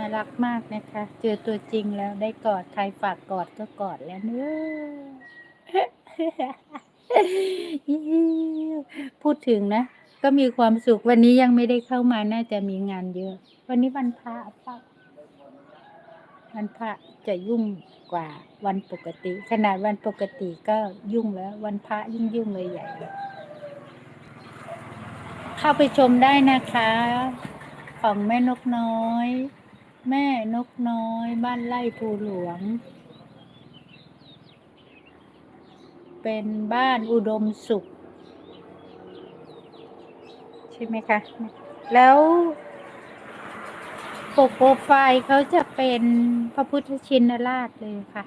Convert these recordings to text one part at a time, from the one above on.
น่ารักมากนะคะ เจอตัวจริงแล้วได้กอด ใครฝากกอดก็กอดแล้วเนอะพูดถึงนะ ก็มีความสุขวันนี้ยังไม่ได้เข้ามาน่าจะมีงานเยอะ วันนี้วันพระปล่าวันพระจะยุ่งกว่าวันปกติ ขนาดวันปกติก็ยุ่งแล้ว วันพระยิ่งยุ่งเลยใหญ่ เข้าไปชมได้นะคะ ของแม่นกน้อย แม่นกน้อยบ้านไร่ภูหลวง เป็นบ้านอุดมสุข ใช่ไหมคะ แล้วปกโปรไฟล์เขาจะเป็นพระพุทธชินราชเลยค่ะ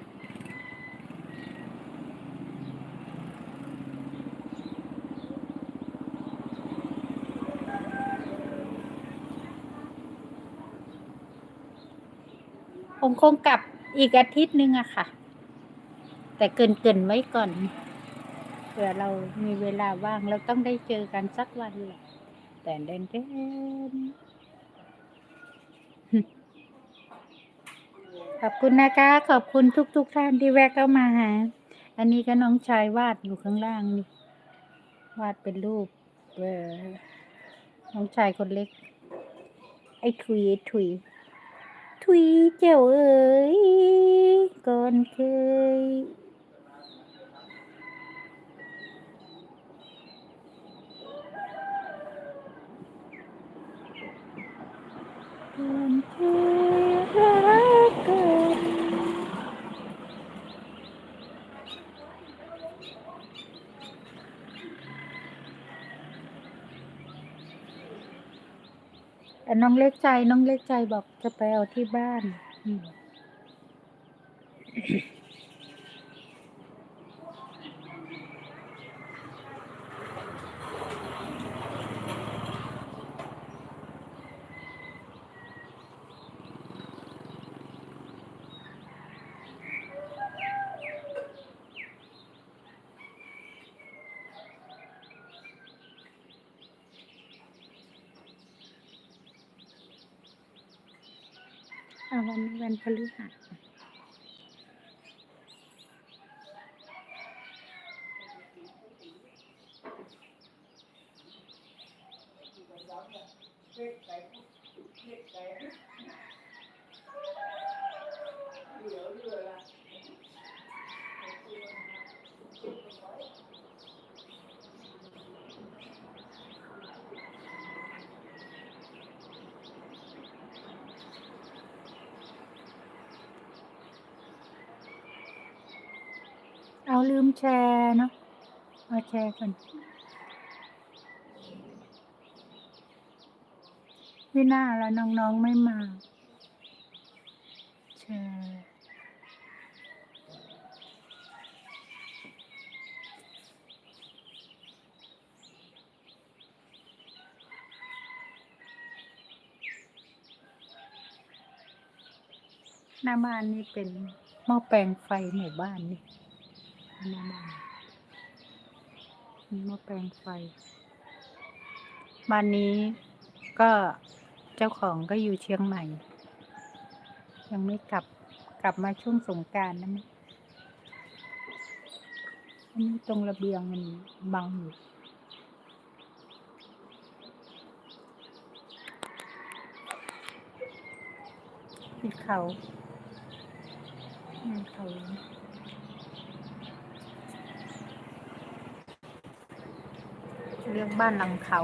ผมคงกลับอีกอาทิตย์นึงอะค่ะ แต่เกินเกินไว้ก่อนเผื่อเรามีเวลาว่างเราต้องได้เจอกันสักวันแหละแต่เดินเดินขอบคุณนะคะ ขอบคุณทุกๆทท่านที่แวะเข้ามาหา อันนี้ก็น้องชายวาดอยู่ข้างล่างนี่วาดเป็นรูปเออน้องชายคนเล็ก ไอ้ถุยไอ้ถุย ถุยเจ้าเอ๋ยก่อนเคย ก่อนเคยรักกัน แต่น้องเล็กใจน้องเล็กใจบอกจะไปเอาที่บ้าน วันนี้วันพฤหัสเอาลื ลืมแชร์เนาะเอาแชร์ก่อนวิน่าแล้วน้องๆไม่มาแชร์หน้าบ้านนี่เป็นหม้อแปลงไฟหมู่บ้านนี่ หน้าบ้านมีหม้อแปลงไฟ บ้านนี้ก็เจ้าของก็อยู่เชียงใหม่ ยังไม่กลับกลับมาช่วงสงการนะมั้งอันนี้ตรงระเบียงมันบังอยู่ที่เขานั่เขา เรียกบ้านหลังเขา